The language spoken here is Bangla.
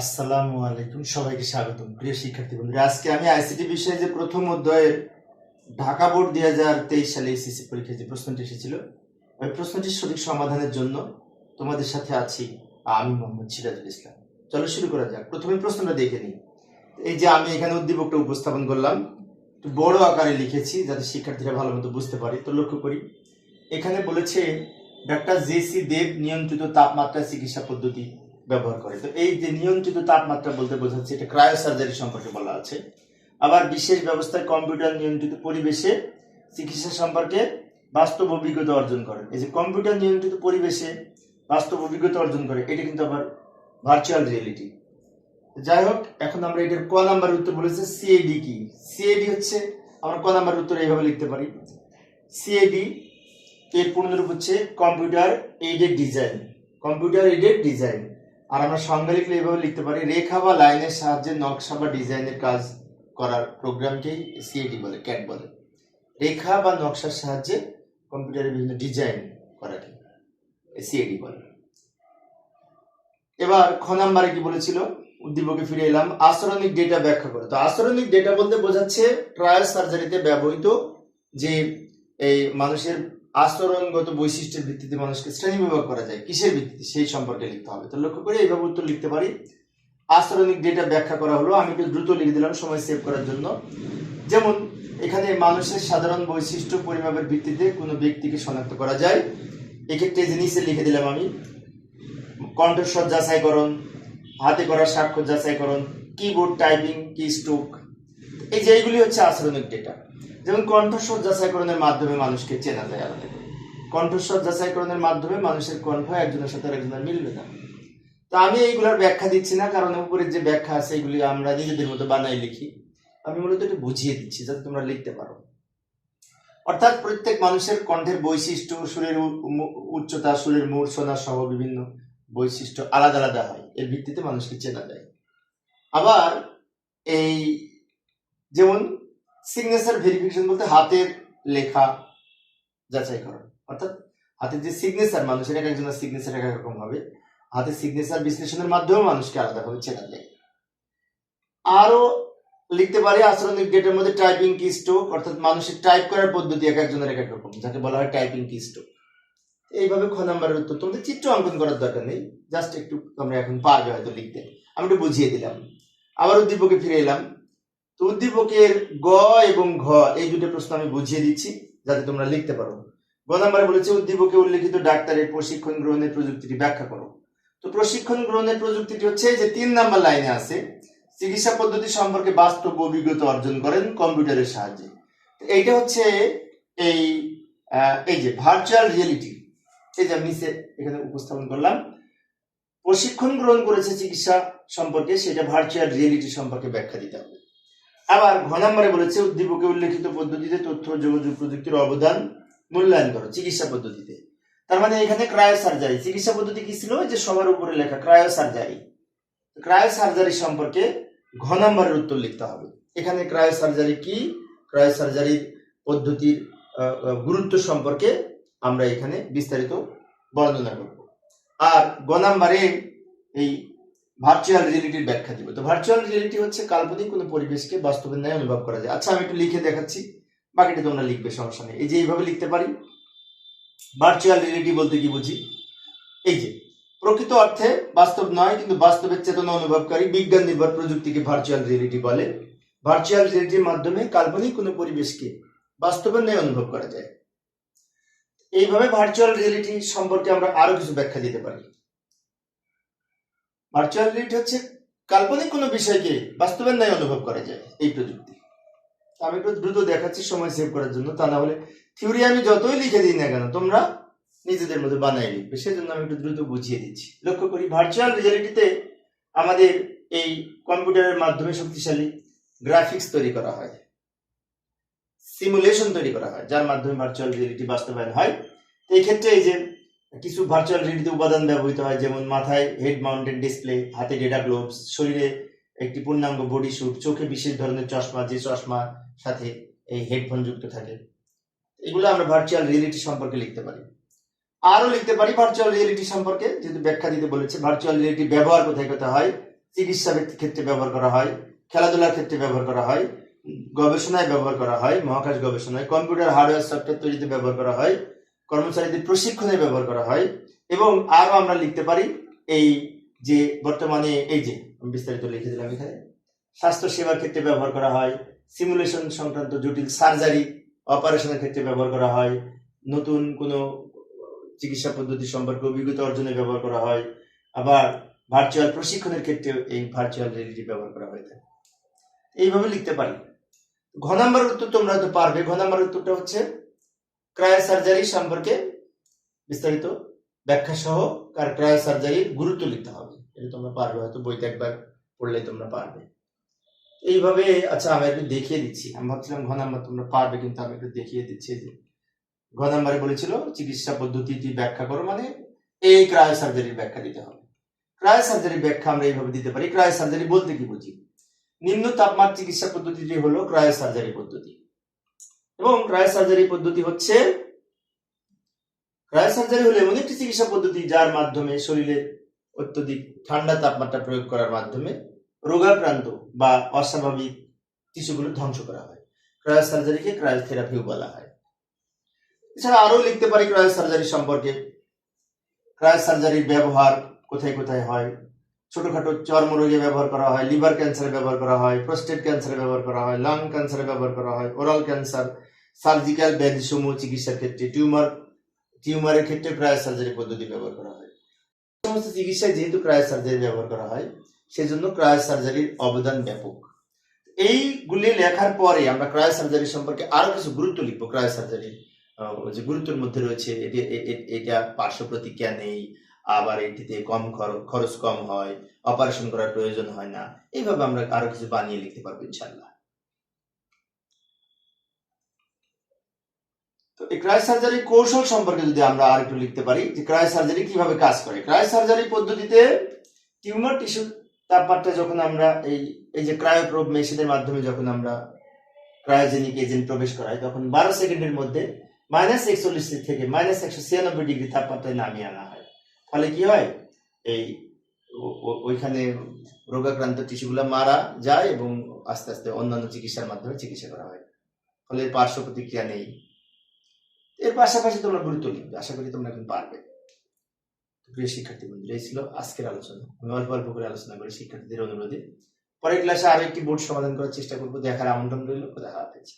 আসসালামু আলাইকুম, সবাইকে স্বাগতম। প্রিয় শিক্ষার্থী বন্ধুরা, আজকে আমি আইসিটি বিষয়ে যে প্রথম অধ্যায়ের ঢাকা বোর্ড দুই হাজার তেইশ সালে এসএসসি পরীক্ষায় যে প্রশ্নটি এসেছিল, ওই প্রশ্নটির সঠিক সমাধানের জন্য তোমাদের সাথে আছি আমি মোহাম্মদ সিরাজুল ইসলাম। চলো শুরু করা যাক। প্রথমে প্রশ্নটা দেখে নিই। এই যে আমি এখানে উদ্দীপকটা উপস্থাপন করলাম, একটু বড় আকারে লিখেছি যাতে শিক্ষার্থীরা ভালো মতো বুঝতে পারে। তো লক্ষ্য করি, এখানে বলেছে, ডাক্তার জেসি দেব নিয়ন্ত্রিত তাপমাত্রা চিকিৎসা পদ্ধতি ব্যবহার করে। তো এই যে নিয়ন্ত্রিত তাপমাত্রা বলতে বোঝাচ্ছে, এটা ক্রায়ো সার্জারি সম্পর্কে বলা আছে। আবার বিশেষ ব্যবস্থায় কম্পিউটার নিয়ন্ত্রিত পরিবেশে চিকিৎসা সম্পর্কে বাস্তব অভিজ্ঞতা অর্জন করে। এই যে কম্পিউটার নিয়ন্ত্রিত পরিবেশে বাস্তব অভিজ্ঞতা অর্জন করে, এটা কিন্তু আবার ভার্চুয়াল রিয়েলিটি যাই হোক, এখন আমরা এটার ক নাম্বার উত্তর বলেছে সিএডি কি? সিএডি হচ্ছে, আমরা ক নাম্বার উত্তর এইভাবে লিখতে পারি। সিএডি এর পূর্ণরূপ হচ্ছে computer aided design computer aided design আর আমরা সংজ্ঞা লিখলে এইভাবে লিখতে পারি, রেখা বা লাইনের সাহায্যে নকশা বা ডিজাইনের কাজ করার প্রোগ্রামকেই সিএডি বলে ক্যাট বলে। রেখা বা নকশার সাহায্যে কম্পিউটারে বিভিন্ন ডিজাইন করাকে সিএডি বলে। এবার খ নাম্বারে কি বলেছিল? উদ্দীপকে ফিরে এলাম আসরণিক ডেটা ব্যাখ্যা করে। তো আসরণিক ডেটা বলতে বোঝাচ্ছে ট্রায়াল সার্জারিতে ব্যবহৃত যে এই মানুষের আচরণগত বৈশিষ্ট্যের ভিত্তিতে মানুষকে শ্রেণীবিভাগ করা যায়। কিসের ভিত্তিতে? সেই সম্পর্কে লিখতে হবে। তো লক্ষ্য করে এইভাবে উত্তর লিখতে পারি। আচরণিক ডেটা ব্যাখ্যা করা হলো। আমি একটু দ্রুত লিখে দিলাম সময় সেভ করার জন্য। যেমন, এখানে মানুষের সাধারণ বৈশিষ্ট্য পরিমাপের ভিত্তিতে কোনো ব্যক্তিকে শনাক্ত করা যায়। এক্ষেত্রে যে নিচে লিখে দিলাম আমি, কণ্ঠস্বর যাচাইকরণ, হাতে করা স্বাক্ষর যাচাইকরণ কিবোর্ড টাইপিং কি স্ট্রোক এই যে এইগুলি হচ্ছে আচরণিক ডেটা যেমন কণ্ঠস্বর যাচাইকরণের মাধ্যমে মানুষকে চেনা যায় আলাদা করে। কণ্ঠস্বর যাচাইকরণের মাধ্যমে মানুষের কণ্ঠ একজনের সাথে আরেকজনের মিলবে না। তো আমি এইগুলোর ব্যাখ্যা দিচ্ছি না, কারণ উপরের যে ব্যাখ্যা আছে এগুলি আমরা নিজেদের মতো বানাই লিখি। আমি মূলত একটু বুঝিয়ে দিচ্ছি, যাতে তোমরা লিখতে পারো। অর্থাৎ প্রত্যেক মানুষের কণ্ঠের বৈশিষ্ট্য, সুরের উচ্চতা, সুরের মূর্ছনা সহ বিভিন্ন বৈশিষ্ট্য আলাদা আলাদা হয়। এর ভিত্তিতে মানুষকে চেনা যায়। আবার এই যেমন সিগনেচার ভেরিফিকেশন বলতে হাতের লেখা যাচাইকরণ। অর্থাৎ হাতের যে সিগনেচার মানুষের এক একজনের সিগনেচার এক রকম হবে। হাতের সিগনেচার বিশ্লেষণের মাধ্যমে মানুষকে আলাদা আলাদাভাবে চেনা যায়। আরও লিখতে পারি আচরণিক ডেটার মধ্যে টাইপিং কি স্ট্রোক অর্থাৎ মানুষের টাইপ করার পদ্ধতি এক একজনের এক এক রকম, যাকে বলা হয় টাইপিং কি স্ট্রোক এইভাবে খ নাম্বারের উত্তর, তোমাদের চিত্র অঙ্কন করার দরকার নেই। জাস্ট একটু তোমরা এখন পারবে হয়তো লিখতে। আমি একটু বুঝিয়ে দিলাম। আবার উদ্দীপকে ফিরে এলাম। উদ্দীপকের গ এবং ঘ, এই দুটো প্রশ্ন আমি বুঝিয়ে দিচ্ছি, যাতে তোমরা লিখতে পারো। গ নাম্বারে বলেছে, উদ্দীপকে উল্লেখিত ডাক্তারের প্রশিক্ষণ গ্রহণের প্রযুক্তিটি ব্যাখ্যা করো। তো প্রশিক্ষণ গ্রহণের প্রযুক্তিটি হচ্ছে যে তিন নাম্বার লাইনে আছে, চিকিৎসা পদ্ধতি সম্পর্কে বাস্তব অভিজ্ঞতা অর্জন করেন কম্পিউটারের সাহায্যে। এইটা হচ্ছে এই এই যে ভার্চুয়াল রিয়েলিটি এই যে আমি এখানে উপস্থাপন করলাম। প্রশিক্ষণ গ্রহণ করেছে চিকিৎসা সম্পর্কে, সেটা ভার্চুয়াল রিয়েলিটি সম্পর্কে ব্যাখ্যা দিতে হবে। আবার ঘ নম্বরে বলেছে উদ্দীপকে উল্লেখিত পদ্ধতিতে তথ্য, যোগাযোগ প্রযুক্তির অবদান মূল্যায়ন করো, চিকিৎসা পদ্ধতিতে। তার মানে এখানে ক্রায়ো সার্জারি চিকিৎসা পদ্ধতি কি ছিল? যে সবার উপরে লেখা ক্রায়ো সার্জারি ক্রায়ো সার্জারি সম্পর্কে ঘ নম্বরের উত্তর লিখতে হবে। এখানে ক্রায়ো সার্জারি কি ক্রায়ো সার্জারির পদ্ধতির গুরুত্ব সম্পর্কে আমরা এখানে বিস্তারিত বর্ণনা করব। আর গ নাম্বারে এই ভার্চুয়াল রিয়েলিটির ব্যাখ্যা দিব। তো ভার্চুয়াল রিয়েলিটি হচ্ছে কাল্পনিক কোনো পরিবেশকে বাস্তবের ন্যায় অনুভব করা যায়। আচ্ছা আমি একটু লিখে দেখাচ্ছি। বাকিটা তোমরা লিখবে, সমস্যা নেই। এই যে এইভাবে লিখতে পারি। ভার্চুয়াল রিয়েলিটি বলতে কি বুঝি? এই যে, প্রকৃত অর্থে বাস্তব নয়, কিন্তু বাস্তবের চেতনা অনুভবকারী বিজ্ঞান নির্ভর প্রযুক্তিকে ভার্চুয়াল রিয়েলিটি বলে। ভার্চুয়াল রিয়েলিটির মাধ্যমে কাল্পনিক কোনো পরিবেশকে বাস্তবের ন্যায় অনুভব করা যায়। এইভাবে ভার্চুয়াল রিয়েলিটি সম্পর্কে আমরা আরও কিছু ব্যাখ্যা দিতে পারি। ভার্চুয়াল রিয়েলিটি হচ্ছে কাল্পনিক কোনো বিষয়কে বাস্তবের ন্যায় অনুভব করা যায় এই প্রযুক্তি। আমি একটু দ্রুত দেখাচ্ছি, সময় সেভ করার জন্য। তা না হলে থিওরি আমি যতই লিখে দিই না কেন, তোমরা নিজেদের মধ্যে বানাই লিখবে। সেজন্য আমি একটু দ্রুত বুঝিয়ে দিচ্ছি। লক্ষ্য করি ভার্চুয়াল রিয়েলিটিতে আমাদের এই কম্পিউটারের মাধ্যমে শক্তিশালী গ্রাফিক্স তৈরি করা হয়। সিমুলেশন তৈরি করা হয়, যার মাধ্যমে ভার্চুয়াল রিয়েলিটি বাস্তবায়ন হয়। এই ক্ষেত্রে এই যে কিছু ভার্চুয়াল রিয়েলিটি উপাদান ব্যবহৃত হয়, যেমন মাথায় হেড মাউন্টেড ডিসপ্লে হাতে ডেটা গ্লোভস শরীরে একটি পূর্ণাঙ্গ বডি স্যুট চোখে বিশেষ ধরনের চশমা, যে চশমার সাথে এই হেডফোন যুক্ত থাকে। এগুলো আমরা ভার্চুয়াল রিয়েলিটি সম্পর্কে লিখতে পারি। আরও লিখতে পারি ভার্চুয়াল রিয়েলিটি সম্পর্কে, যেহেতু ব্যাখ্যা দিতে বলেছে ভার্চুয়াল রিয়েলিটি ব্যবহার কোথায় কোথায় হয়? চিকিৎসা ব্যক্তির ক্ষেত্রে ব্যবহার করা হয়, খেলাধুলার ক্ষেত্রে ব্যবহার করা হয়, গবেষণায় ব্যবহার করা হয়, মহাকাশ গবেষণায়, কম্পিউটার, হার্ডওয়্যার, সফটওয়্যার তৈরিতে ব্যবহার করা হয় কর্মচারীদের প্রশিক্ষণে ব্যবহার করা হয় এবং আরও আমরা লিখতে পারি এই যে বর্তমানে, এই যে বিস্তারিত লিখে দিলাম এখানে স্বাস্থ্য সেবার ক্ষেত্রে ব্যবহার করা হয় সিমুলেশন সংক্রান্ত জটিল সার্জারি অপারেশনের ক্ষেত্রে ব্যবহার করা হয়, নতুন কোনো চিকিৎসা পদ্ধতি সম্পর্কে অভিজ্ঞতা অর্জনে ব্যবহার করা হয়, আবার ভার্চুয়াল প্রশিক্ষণের ক্ষেত্রে এই ভার্চুয়াল রিয়েলিটি ব্যবহার করা হয়ে থাকে। এইভাবে লিখতে পারি। ঘ নাম্বার উত্তর তোমরা হয়তো পারবে। ঘ নাম্বার উত্তরটা হচ্ছে ক্রায় সার্জারি সম্পর্কে বিস্তারিত ব্যাখ্যা সহ কার ক্রায় সার্জারির গুরুত্ব লিখতে হবে। এটা তোমরা পারবে, হয়তো বইতে একবার পড়লে তোমরা পারবে। এইভাবে আচ্ছা আমি একটু দেখিয়ে দিচ্ছি। আমি ভাবছিলাম ঘ নাম্বার তোমরা পারবে, কিন্তু আমি একটু দেখিয়ে দিচ্ছি যে। ঘ নাম্বারে বলেছিল, চিকিৎসা পদ্ধতিটি ব্যাখ্যা করো মানে এই ক্রায় সার্জারির ব্যাখ্যা দিতে হবে। ক্রায় সার্জারির ব্যাখ্যা আমরা এইভাবে দিতে পারি। ক্রায় সার্জারি বলতে কি বুঝি? নিম্ন তাপমাত্রা চিকিৎসা পদ্ধতিটি হলো ক্রায় সার্জারি পদ্ধতি। এবং ক্রায় সার্জারি পদ্ধতি হচ্ছে ক্রায় সার্জারি হলো এমন একটি চিকিৎসা পদ্ধতি যার মাধ্যমে শরীরের অত্যধিক ঠান্ডা তাপমাত্রা প্রয়োগ করার মাধ্যমে রোগাক্রান্ত বা অস্বাভাবিক টিস্যুগুলো ধ্বংস করা হয়। ক্রায় সার্জারিকে ক্রায়োথেরাপিও বলা হয়। এছাড়া আরও লিখতে পারি ক্রায় সার্জারি সম্পর্কে। ক্রায় সার্জারির ব্যবহার কোথায় কোথায় হয়? ছোটখাটো চর্মরোগে ব্যবহার করা হয়, লিভার ক্যান্সারে ব্যবহার করা হয় প্রস্টেট ক্যান্সারে ব্যবহার করা হয় লাং ক্যান্সারে ব্যবহার করা হয় ওরাল ক্যান্সার সার্জিক্যাল ব্যাধি সমূহ চিকিৎসার ক্ষেত্রে টিউমার টিউমারের ক্ষেত্রে ক্রায় সার্জারি পদ্ধতি ব্যবহার করা হয়। সমস্ত চিকিৎসায় যেহেতু ক্রায় সার্জারি ব্যবহার করা হয়, সেজন্য ক্রায় সার্জারির অবদান ব্যাপক। এইগুলি লেখার পরে আমরা ক্রায় সার্জারি সম্পর্কে আরও কিছু গুরুত্ব লিখব। ক্রায় সার্জারির যে গুরুত্বের মধ্যে রয়েছে এটা পার্শ্ব প্রতিক্রিয়া নেই আবার এটিতে কম খরচ কম হয় অপারেশন করার প্রয়োজন হয় না। এইভাবে আমরা আরও কিছু বানিয়ে লিখতে পারব ইনশাল্লাহ তো এই ক্রায় সার্জারি কৌশল সম্পর্কে যদি আমরা আর একটু লিখতে পারি, যে ক্রায় সার্জারি কীভাবে কাজ করে। ক্রায় সার্জারি পদ্ধতিতে টিউমার টিস্যু তাপমাত্রা যখন আমরা এই এই যে ক্রায়োপ্রোব মেশিনের মাধ্যমে যখন আমরা ক্রায়োজেনিক এজেন্ট প্রবেশ করাই, তখন বারো সেকেন্ডের মধ্যে মাইনাস একচল্লিশ থেকে মাইনাস একশো ছিয়ানব্বই ডিগ্রি তাপমাত্রায় নামিয়ে আনা ফলে কি হয়? এই ওইখানে রোগাক্রান্ত টিস্যুগুলো মারা যায় এবং আস্তে আস্তে অন্যান্য চিকিৎসার মাধ্যমে চিকিৎসা করা হয়। ফলে পার্শ্ব প্রতিক্রিয়া নেই। এর পাশাপাশি তোমরা গুরুত্ব লিখবে আশা করি তোমরা এখন পারবে। প্রিয় শিক্ষার্থী বন্ধুরা, এই ছিল আজকের আলোচনা। আমি অল্প অল্প করে আলোচনা করি শিক্ষার্থীদের অনুরোধে। পরের ক্লাসে আরও একটি বোর্ড সমাধান করার চেষ্টা করব। দেখার আমন্ত্রণ রইল। দেখা হাফেজ।